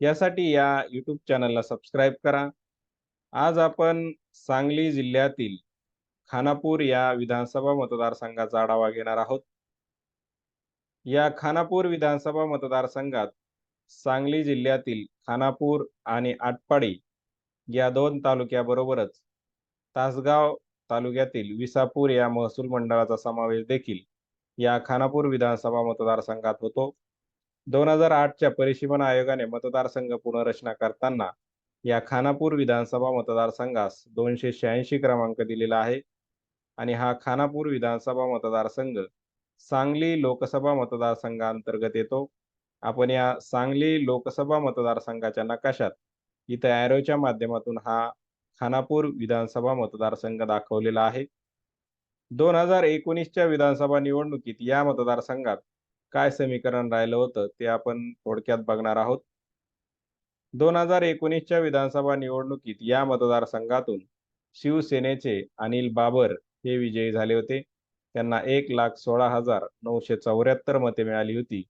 यासाठी या यूट्यूब चॅनलला सबस्क्राईब करा. आज आपण सांगली जिल्ह्यातील खानापूर या विधानसभा मतदारसंघाचा आढावा घेणार आहोत. या खानापूर विधानसभा मतदारसंघात सांगली जिल्ह्यातील खानापूर आणि आटपाडी या दोन तालुक्याबरोबरच तासगाव तालुक्यातील विसापूर या महसूल मंडळाचा समावेश देखील या खानापूर विधानसभा मतदारसंघात होतो. दोन हजार आठच्या परिसीमन आयोगाने मतदारसंघ पुनर्रचना करताना या खानापूर विधानसभा मतदारसंघास दोनशे शहाऐंशी क्रमांक दिलेला आहे आणि हा खानापूर विधानसभा मतदारसंघ सांगली लोकसभा मतदारसंघाअंतर्गत येतो. आपण या सांगली लोकसभा मतदारसंघाच्या नकाशात इथं ॲरोच्या माध्यमातून हा खानापूर विधानसभा मतदारसंघ दाखवलेला आहे. दोन हजार एकोणीसच्या विधानसभा निवडणुकीत या मतदारसंघात काय समीकरण राहिलं होतं ते आपण थोडक्यात बघणार आहोत. दोन हजार एकोणीसच्या विधानसभा निवडणुकीत या मतदारसंघातून शिवसेनेचे अनिल बाबर हे विजयी झाले होते. त्यांना एक लाख सोळा हजार नऊशे चौऱ्याहत्तर मते मिळाली होती.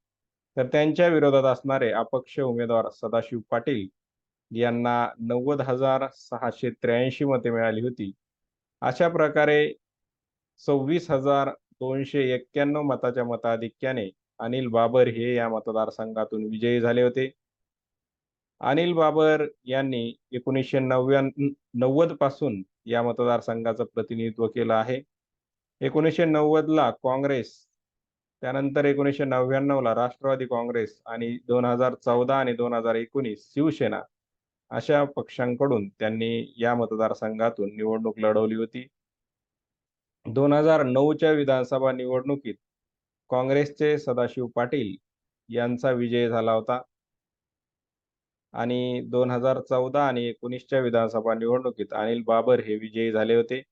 तर त्यांच्या विरोधात असणारे अपक्ष उमेदवार सदाशिव पाटील यांना नव्वद हजार सहाशे त्र्याऐंशी मते मिळाली होती. अशा प्रकारे सव्वीस हजार दोनशे एक्क्याण्णव मताच्या मताधिक्याने अनिल बाबर हे या मतदारसंघातून विजयी झाले होते. अनिल बाबर यांनी एकोणीसशे नव्या नव्वदपासून या मतदारसंघाचं प्रतिनिधित्व केलं आहे. एकोणीसशे नव्वदला काँग्रेस, त्यानंतर एकोणीसशे नव्याण्णवला राष्ट्रवादी काँग्रेस आणि दोन हजार चौदा आणि दोन हजार एकोणीस शिवसेना अशा पक्षांकडून त्यांनी या मतदारसंघातून निवडणूक लढवली होती. दोन हजार नऊच्या विधानसभा निवडणुकीत काँग्रेसचे सदाशिव पाटील यांचा विजय झाला होता. आणि दोन हजार चौदा आणि एकोणीसच्या विधानसभा निवडणुकीत अनिल बाबर हे विजयी झाले होते.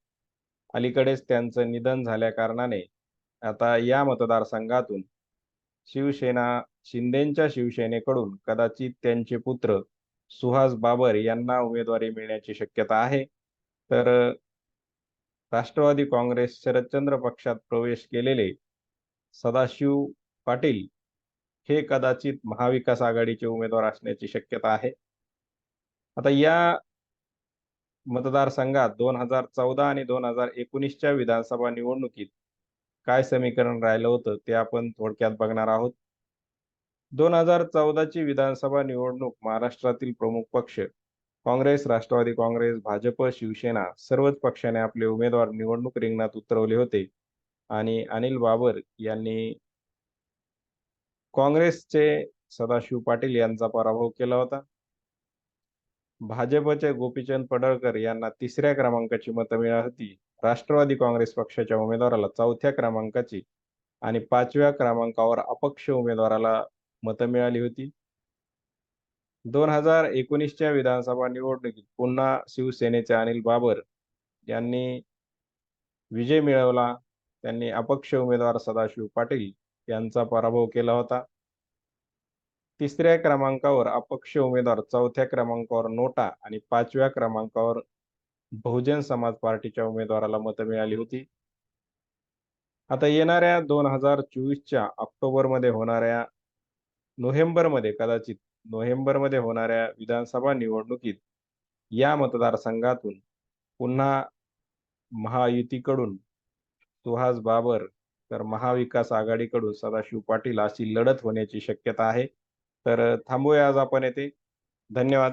अलीकडेच त्यांचं निधन झाल्या कारणाने आता या मतदारसंघातून शिवसेना शिंदेंच्या शिवसेनेकडून कदाचित त्यांचे पुत्र सुहास बाबर यांना उमेदवारी मिळण्याची शक्यता आहे. तर राष्ट्रवादी काँग्रेस शरदचंद्र पक्षात प्रवेश केलेले सदाशिव पाटील हे कदाचित महाविकास आघाडीचे उमेदवार असण्याची शक्यता आहे. आता या मतदारसंघात दोन हजार चौदा आणि दोन हजार एकोणीसच्या विधानसभा निवडणुकीत काय समीकरण राहिलं होतं ते आपण थोडक्यात बघणार आहोत. दोन हजार चौदाची विधानसभा निवडणूक महाराष्ट्रातील प्रमुख पक्ष काँग्रेस, राष्ट्रवादी काँग्रेस, भाजप, शिवसेना सर्वच पक्षाने आपले उमेदवार निवडणूक रिंगणात उतरवले होते आणि अनिल बाबर यांनी काँग्रेसचे सदाशिव पाटील यांचा पराभव केला होता. भाजपचे गोपीचंद पडळकर यांना तिसऱ्या क्रमांकाची मतं मिळाली होती. राष्ट्रवादी काँग्रेस पक्षाच्या उमेदवाराला चौथ्या क्रमांकाची आणि पाचव्या क्रमांकावर अपक्ष उमेदवाराला मतं मिळाली होती. दोन हजार एकोणीसच्या विधानसभा निवडणुकीत पुन्हा शिवसेनेचे अनिल बाबर यांनी विजय मिळवला. त्यांनी अपक्ष उमेदवार सदाशिव पाटील यांचा पराभव केला होता. तिसऱ्या क्रमांकावर अपक्ष उमेदवार, चौथ्या क्रमांकावर नोटा आणि पाचव्या क्रमांकावर बहुजन समाज पार्टीच्या उमेदवाराला मतं मिळाली होती. आता येणाऱ्या दोन हजार चोवीसच्या ऑक्टोबरमध्ये होणाऱ्या नोव्हेंबरमध्ये कदाचित नोव्हेंबरमध्ये होणाऱ्या विधानसभा निवडणुकीत या मतदारसंघातून पुन्हा महायुतीकडून सुहास बाबर तर महाविकास आघाडीकडून सदाशिव पाटील अशी लढत होण्याची शक्यता आहे. तर थांबूया आज आपण येथे. धन्यवाद.